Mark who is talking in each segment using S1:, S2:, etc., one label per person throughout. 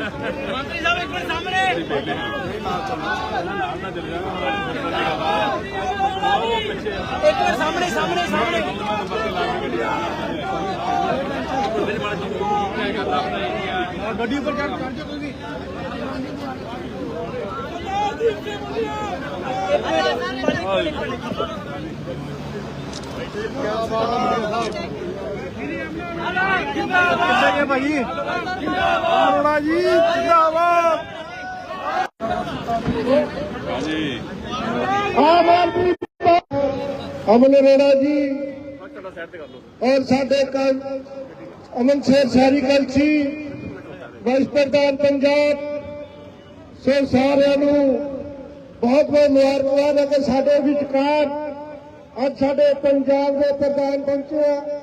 S1: ਮੰਤਰੀ ਸਾਹਿਬ ਇੱਕ ਮਿੰਟ ਸਾਹਮਣੇ। ਇੱਕ ਮਿੰਟ ਸਾਹਮਣੇ ਸਾਹਮਣੇ ਸਾਹਮਣੇ।
S2: ਗੱਡੀ ਉੱਪਰ ਚੜ ਚੜ ਜਾ ਤੁਸੀਂ।
S1: ਜਿੰਦਾਬਾਦ
S2: ਕਿੱਥੇ ਭਾਈ? ਅਰੋੜਾ ਜੀ ਜਿੰਦਾਬਾਦ। ਆਮ ਆਦਮੀ ਅਮਨ ਅਰੋੜਾ ਜੀ ਔਰ ਸਾਡੇ ਕੱਲ ਅਮਨ ਸ਼ੇਰ ਸ਼ਹਿਰੀ ਕਲਸੀ ਵਾਈਸ ਪ੍ਰਧਾਨ ਪੰਜਾਬ। ਸੋ ਸਾਰਿਆਂ ਨੂੰ ਬਹੁਤ ਬਹੁਤ ਮੁਬਾਰਕਬਾਦ। ਹੈ ਕਿ ਸਾਡੇ ਵਿਚਕਾਰ ਅੱਜ ਸਾਡੇ ਪੰਜਾਬ ਦੇ ਪ੍ਰਧਾਨ ਪਹੁੰਚੇ ਆ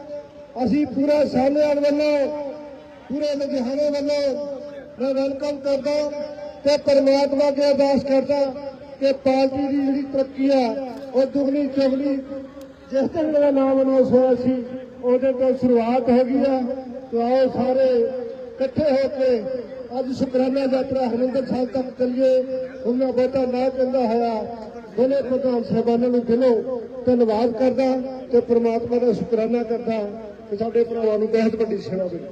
S2: ਅਸੀਂ ਪੂਰਾ ਸਾਹਮਣੇ ਵੱਲੋਂ, ਪੂਰੇ ਲੁਧਿਆਣੇ ਵੱਲੋਂ ਮੈਂ ਵੈਲਕਮ ਕਰਦਾ ਤੇ ਪਰਮਾਤਮਾ ਅੱਗੇ ਅਰਦਾਸ ਕਰਦਾ ਕਿ ਪਾਰਟੀ ਦੀ ਜਿਹੜੀ ਤਰੱਕੀ ਆ, ਉਹ ਦੁਗਣੀ ਚੁਗਣੀ, ਜਿਸ ਦਿਨ ਮੇਰਾ ਨਾਮ ਅਨਾਉਂਸ ਹੋਇਆ ਸੀ, ਉਹਦੇ ਤੋਂ ਸ਼ੁਰੂਆਤ ਹੋ ਗਈ ਆ। ਤੇ ਆਓ ਸਾਰੇ ਇਕੱਠੇ ਹੋ ਕੇ ਅੱਜ ਸ਼ੁਕਰਾਨਾ ਯਾਤਰਾ ਹਰਿੰਦਰ ਸਾਹਿਬ ਤੱਕ ਚੱਲੀਏ ਉਹਨਾਂ ਬਹੁਤਾ ਨਾ ਕਹਿੰਦਾ ਹੋਇਆ। ਦੋਨੇ ਪ੍ਰਧਾਨ ਸਾਹਿਬਾਨਾਂ ਨੂੰ ਦਿਲੋਂ ਧੰਨਵਾਦ ਕਰਦਾ ਤੇ ਪ੍ਰਮਾਤਮਾ ਦਾ ਸ਼ੁਕਰਾਨਾ ਕਰਦਾ। ਕਿ ਸਾਡੇ ਭਰਾਵਾਂ ਨੂੰ ਬਹੁਤ ਵੱਡੀ ਸੇਵਾ ਮਿਲੀ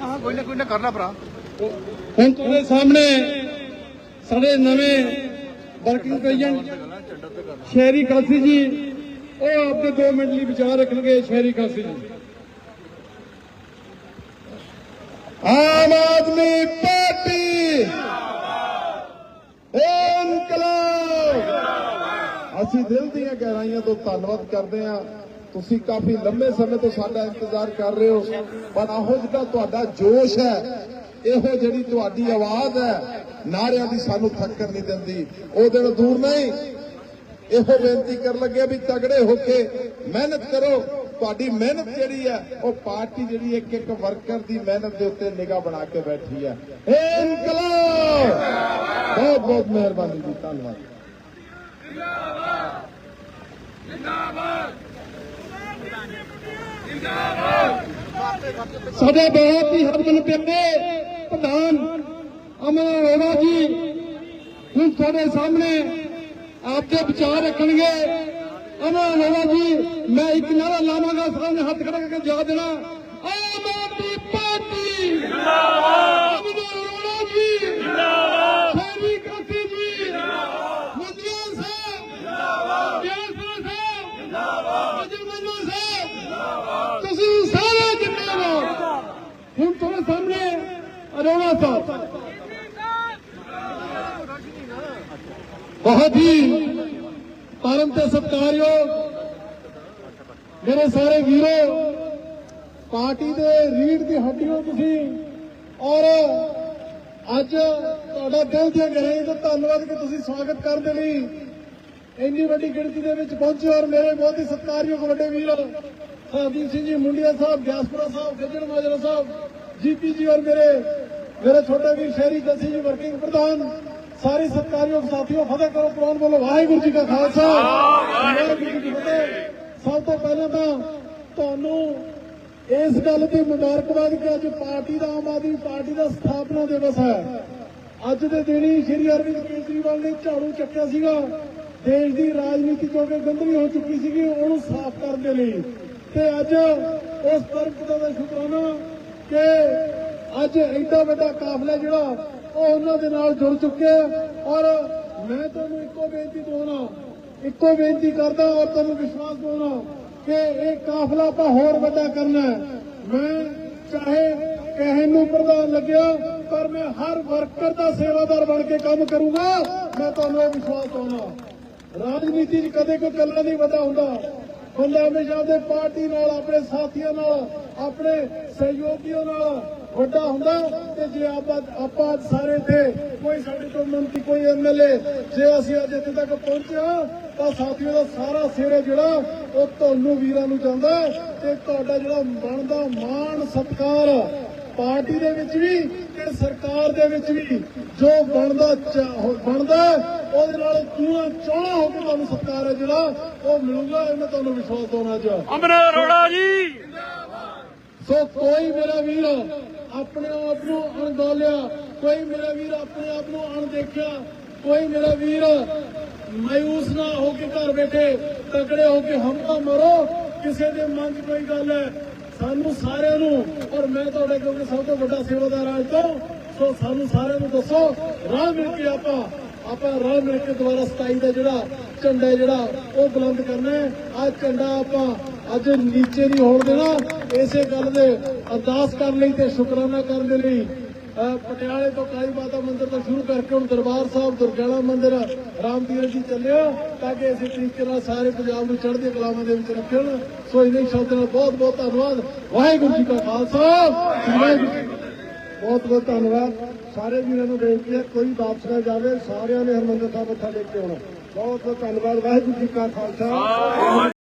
S3: ਹਾਂ ਕੋਈ ਨਾ ਕੋਈ ਨਾ ਕਰਨਾ ਭਰਾ।
S2: ਹੁਣ ਤੁਹਾਡੇ ਸਾਹਮਣੇ ਸਾਡੇ ਨਵੇਂ ਵਰਕਿੰਗ ਪ੍ਰੈਜ਼ੀਡੈਂਟ ਸ਼ਹਿਰੀ ਕਾਸੀ ਜੀ ਉਹ ਆਪਦੇ 2 ਮਿੰਟ ਲਈ ਵਿਚਾਰ ਰੱਖਣਗੇ ਸ਼ਹਿਰੀ ਕਾਸੀ ਜੀ। ਆਮ ਆਦਮੀ ਪਾਰਟੀ ਇਨਕਲਾਬ ਅਸੀਂ ਦਿਲ ਦੀਆਂ ਗਹਿਰਾਈਆਂ ਤੋਂ ਧੰਨਵਾਦ ਕਰਦੇ ਹਾਂ। ਤੁਸੀਂ ਕਾਫੀ ਲੰਬੇ ਸਮੇਂ ਤੋਂ ਸਾਡਾ ਇੰਤਜ਼ਾਰ ਕਰ ਰਹੇ ਹੋ, ਪਰ ਆਹੋ ਜਿਹੜਾ ਤੁਹਾਡਾ ਜੋਸ਼ ਹੈ, ਇਹੋ ਜਿਹੜੀ ਤੁਹਾਡੀ ਆਵਾਜ਼ ਹੈ, ਨਾਰਿਆਂ ਦੀ ਸਾਨੂੰ ਥੱਕਰ ਨਹੀਂ ਦਿੰਦੀ। ਉਹ ਦਿਨ ਦੂਰ ਨਹੀਂ। ਇਹੋ ਬੇਨਤੀ ਕਰਨ ਲੱਗੇ ਵੀ ਤਗੜੇ ਹੋ ਕੇ ਮਿਹਨਤ ਕਰੋ। ਤੁਹਾਡੀ ਮਿਹਨਤ ਜਿਹੜੀ ਹੈ, ਉਹ ਪਾਰਟੀ ਜਿਹੜੀ ਇੱਕ ਇੱਕ ਵਰਕਰ ਦੀ ਮਿਹਨਤ ਦੇ ਉੱਤੇ ਨਿਗਾਹ ਬਣਾ ਕੇ ਬੈਠੀ ਹੈ। ਏ ਇਨਕਲਾਬ! ਬਹੁਤ ਬਹੁਤ ਮਿਹਰਬਾਨੀ ਜੀ, ਧੰਨਵਾਦ। ਸਾਡੇ ਬਹੁਤ ਹੀ ਹਰਮਨ ਪਿਆਰੇ ਪ੍ਰਧਾਨ ਅਮਨ ਅਰੋੜਾ ਜੀ, ਹੁਣ ਤੁਹਾਡੇ ਸਾਹਮਣੇ ਆਪਕੇ ਵਿਚਾਰ ਰੱਖਣਗੇ। ਅਮਨ ਅਰੋੜਾ ਜੀ, ਮੈਂ ਇੱਕ ਨਾਰਾ ਲਾਵਾਂਗਾ, ਸਾਹਮਣੇ ਹੱਥ ਖੜਾ ਕੇ ਜਵਾਬ ਦੇਣਾ। ਆਮ ਆਦਮੀ ਪਾਰਟੀ। ਜਿੰਦਾਬਾਦ ਅਮਨ ਅਰੋੜਾ ਜੀ ਜਿੰਦਾਬਾਦ ਸ਼ਹਿਰੀ ਕਾਸੀ ਜੀ ਜਿੰਦਾਬਾਦ ਮੁੰਡਿਆ ਸਾਹਿਬ ਜਿੰਦਾਬਾਦ ਬਿਆਸਰਾ ਸਾਹਿਬ ਜਿੰਦਾਬਾਦ ਅਜਰ ਮੰਨੂ ਸਾਹਿਬ ਤੁਸੀਂ ਸਾਰੇ ਜਿੰਦਾਬਾਦ ਹੁਣ ਤੁਹਾਡੇ ਸਾਹਮਣੇ ਅਰੋੜਾ ਸਾਹਿਬ ਬਹੁਤ ਹੀ ਪਰਮ ਤੇ ਮੇਰੇ ਸਾਰੇ ਵੀਰੋ, ਪਾਰਟੀ ਦੇ ਰੀੜ ਦੀ ਹੱਡੀਓ ਤੁਸੀਂ ਔਰ ਅੱਜ ਤੁਹਾਡਾ ਦਿਲ ਦੀਆਂ ਗਹਿਰਾਈਆਂ ਤੋਂ ਧੰਨਵਾਦ ਕਿ ਤੁਸੀਂ ਸਵਾਗਤ ਕਰਨ ਦੇ ਲਈ ਇੰਨੀ ਵੱਡੀ ਗਿਣਤੀ ਦੇ ਵਿੱਚ ਪਹੁੰਚੇ ਔਰ ਮੇਰੇ ਬਹੁਤ ਹੀ ਸਤਿਕਾਰਯੋਗ ਵੱਡੇ ਵੀਰ ਸਰਦੀਪ ਸਿੰਘ ਜੀ, ਮੁੰਡਿਆ ਸਾਹਿਬ, ਗਿਆਸਪੁਰਾ ਸਾਹਿਬ, ਗੱਜਣ ਮਾਜਰਾ ਸਾਹਿਬ, ਜੀਪੀ ਜੀ ਔਰ ਮੇਰੇ ਮੇਰੇ ਛੋਟੇ ਵੀਰ ਸ਼ਹਿਰੀ ਜੱਸੀ ਜੀ ਵਰਕਿੰਗ ਪ੍ਰਧਾਨ ਸਾਰੇ ਸਤਿਕਾਰਯੋਗ ਸਾਥੀਓ ਫਤਿਹ ਕਰੋ ਪ੍ਰਵਾਨ ਬੋਲੋ ਵਾਹਿਗੁਰੂ ਜੀ ਕਾ ਖਾਲਸਾ। ਵਾਹਿਗੁਰੂ ਜੀ ਕੀ ਫਤਿਹ। ਸਭ ਤੋਂ ਪਹਿਲਾਂ ਤਾਂ ਤੁਹਾਨੂੰ ਇਸ ਗੱਲ ਦੀ ਮੁਬਾਰਕਬਾਦ ਕਿ ਅੱਜ ਪਾਰਟੀ ਦਾ ਆਮ ਆਦਮੀ ਪਾਰਟੀ ਦਾ ਸਥਾਪਨਾ ਦਿਵਸ ਹੈ। ਅੱਜ ਦੇ ਦਿਨ ਹੀ ਸ਼੍ਰੀ ਅਰਵਿੰਦ ਕੇਜਰੀਵਾਲ ਨੇ ਝਾੜੂ ਚੱਕਿਆ ਸੀਗਾ। ਦੇਸ਼ ਦੀ ਰਾਜਨੀਤੀ ਜੋ ਕਿ ਗੰਦਗੀ ਹੋ ਚੁੱਕੀ ਸੀਗੀ ਉਹਨੂੰ ਸਾਫ਼ ਕਰਨ ਦੇ ਲਈ। ਤੇ ਅੱਜ ਉਸ ਪਰਮਪਿਤਾ ਦਾ ਸ਼ੁਕਰਾਨਾ ਕਿ ਅੱਜ ਐਡਾ ਵੱਡਾ ਕਾਫਲਾ ਜਿਹੜਾ ਉਹ ਉਹਨਾਂ ਦੇ ਨਾਲ ਜੁੜ ਚੁੱਕਿਆ ਔਰ ਮੈਂ ਤੁਹਾਨੂੰ ਇੱਕੋ ਬੇਨਤੀ ਦੋਣਾ ਇੱਕੋ ਬੇਨਤੀ ਕਰਦਾ ਔਰ ਤੁਹਾਨੂੰ ਵਿਸ਼ਵਾਸ ਦਿਵਾਉਣਾ ਕਿ ਇਹ ਕਾਫਲਾ ਆਪਾਂ ਹੋਰ ਵੱਡਾ ਕਰਨਾ ਮੈਂ ਚਾਹੇ ਕਹਿਣ ਨੂੰ ਪ੍ਰਧਾਨ ਲੱਗਿਆ, ਪਰ ਮੈਂ ਹਰ ਵਰਕਰ ਦਾ ਸੇਵਾਦਾਰ ਬਣ ਕੇ ਕੰਮ ਕਰੂੰਗਾ। ਮੈਂ ਤੁਹਾਨੂੰ ਵਿਸ਼ਵਾਸ ਦਿਵਾਉਣਾ। ਰਾਜਨੀਤੀ 'ਚ ਕਦੇ ਕੋਈ ਕੱਲਾ ਨਹੀਂ ਵਧਾ ਹੁੰਦਾ। ਬੰਦਾ ਹਮੇਸ਼ਾ ਦੇ ਪਾਰਟੀ ਨਾਲ, ਆਪਣੇ ਸਾਥੀਆਂ ਨਾਲ, ਆਪਣੇ ਸਹਿਯੋਗੀਆਂ ਨਾਲ ਵੱਡਾ ਹੁੰਦਾ ਤੇ ਜੇ ਆਪਾਂ ਆਪਾਂ ਅੱਜ ਸਾਰੇ ਇੱਥੇ ਕੋਈ ਸਾਡੇ ਤੋਂ ਮੰਤਰੀ ਕੋਈ ਐਮਐਲਏ ਜੇ ਅਸੀਂ ਅੱਜ ਇੱਥੇ ਤੱਕ ਪਹੁੰਚੇ ਹਾਂ, ਤਾਂ ਸਾਥੀਆਂ ਦਾ ਸਾਰਾ ਸਿਰੇ ਜਿਹੜਾ, ਉਹ ਤੁਹਾਨੂੰ ਵੀਰਾਂ ਨੂੰ ਜਾਂਦਾ ਤੇ ਤੁਹਾਡਾ ਜਿਹੜਾ ਬਣਦਾ ਮਾਣ ਸਤਿਕਾਰ ਪਾਰਟੀ ਦੇ ਵਿੱਚ ਵੀ ਤੇ ਸਰਕਾਰ ਦੇ ਵਿੱਚ ਵੀ ਜੋ ਬਣਦਾ ਬਣਦਾ ਉਹਦੇ ਨਾਲ ਚੂਹਾ ਚੌਣਾ ਹੋ ਕੇ ਤੁਹਾਨੂੰ ਸਤਿਕਾਰ ਹੈ ਜਿਹੜਾ ਉਹ ਮਿਲੂਗਾ ਇਹ ਮੈਂ ਤੁਹਾਨੂੰ ਵਿਸ਼ਵਾਸ ਦਵਾਉਣਾ ਚਾਹਾਂ
S1: ਅਮਰ ਅਰੋੜਾ ਜੀ!
S2: ਸੋ ਕੋਈ ਮੇਰਾ ਵੀਰ ਆਪਣੇ ਆਪ ਨੂੰ ਅਣਗੌਲਿਆ ਕੋਈ ਮੇਰਾ ਵੀਰ ਆਪਣੇ ਆਪ ਨੂੰ ਅਣਦੇਖਿਆ ਕੋਈ ਮੇਰਾ ਵੀਰ ਮਾਇੂਸ ਨਾ ਹੋ ਕੇ ਘਰ ਬੈਠੇ ਤਕੜੇ ਹੋ ਕੇ ਹਮ ਤਾਂ ਮਰੋ ਕਿਸੇ ਦੇ ਮਨ 'ਚ ਕੋਈ ਗੱਲ ਹੈ ਸਾਨੂੰ ਸਾਰਿਆਂ ਨੂੰ, ਔਰ ਮੈਂ ਤੁਹਾਡੇ ਕਿਉਂਕਿ ਸਭ ਤੋਂ ਵੱਡਾ ਸੇਵਾਦਾਰ ਹਾਂ ਤੋਂ, ਸੋ ਸਾਨੂੰ ਸਾਰਿਆਂ ਨੂੰ ਦੱਸੋ, ਰਾਹ ਮਿਲ ਕੇ ਆਪਾਂ ਆਪਾਂ ਰਾਹ ਮਿਲ ਕੇ ਦੁਬਾਰਾ 27 ਦਾ ਜਿਹੜਾ ਝੰਡਾ ਜਿਹੜਾ ਉਹ ਬੁਲੰਦ ਕਰਨਾ ਹੈ। ਆ ਝੰਡਾ ਆਪਾਂ ਅੱਜ ਨੀਚੇ ਨਹੀਂ ਹੋਣ ਦੇਣਾ। ਇਸੇ ਗੱਲ ਦੇ ਅਰਦਾਸ ਕਰਨ ਲਈ ਤੇ ਸ਼ੁਕਰਾਨਾ ਕਰਨ ਦੇ ਲਈ ਪਟਿਆਲੇ ਤੋਂ ਕਾਲੀ ਮਾਤਾ ਮੰਦਿਰ ਤੋਂ ਸ਼ੁਰੂ ਕਰਕੇ ਹੁਣ ਦਰਬਾਰ ਸਾਹਿਬ, ਦੁਰਗਿਆਣਾ ਮੰਦਿਰ ਰਾਮਦੀਰ ਜੀ ਚੱਲਿਆ ਤਾਂ ਕਿ ਇਸੇ ਤਰੀਕੇ ਨਾਲ ਸਾਰੇ ਪੰਜਾਬ ਨੂੰ ਚੜ੍ਹਦੀ ਕਲਾਵਾਂ ਦੇ ਵਿੱਚ ਰੱਖਣ। ਸੋ ਇਹਨੇ ਸ਼ਬਦਾਂ ਨਾਲ ਬਹੁਤ ਬਹੁਤ ਧੰਨਵਾਦ। ਵਾਹਿਗੁਰੂ ਜੀ ਕਾ ਖਾਲਸਾ। ਵਾਹਿਗੁਰੂ ਜੀ ਬਹੁਤ ਬਹੁਤ ਧੰਨਵਾਦ। ਸਾਰੇ ਵੀਰਾਂ ਨੂੰ ਬੇਨਤੀ ਹੈ, ਕੋਈ ਵਾਪਸ ਨਾ ਜਾਵੇ। ਸਾਰਿਆਂ ਨੇ ਹਰਮੰਦਰ ਸਾਹਿਬ ਮੱਥਾ ਟੇਕ ਕੇ ਆਉਣਾ। ਬਹੁਤ ਬਹੁਤ ਧੰਨਵਾਦ। ਵਾਹਿਗੁਰੂ ਜੀ ਕਾ ਖਾਲਸਾ।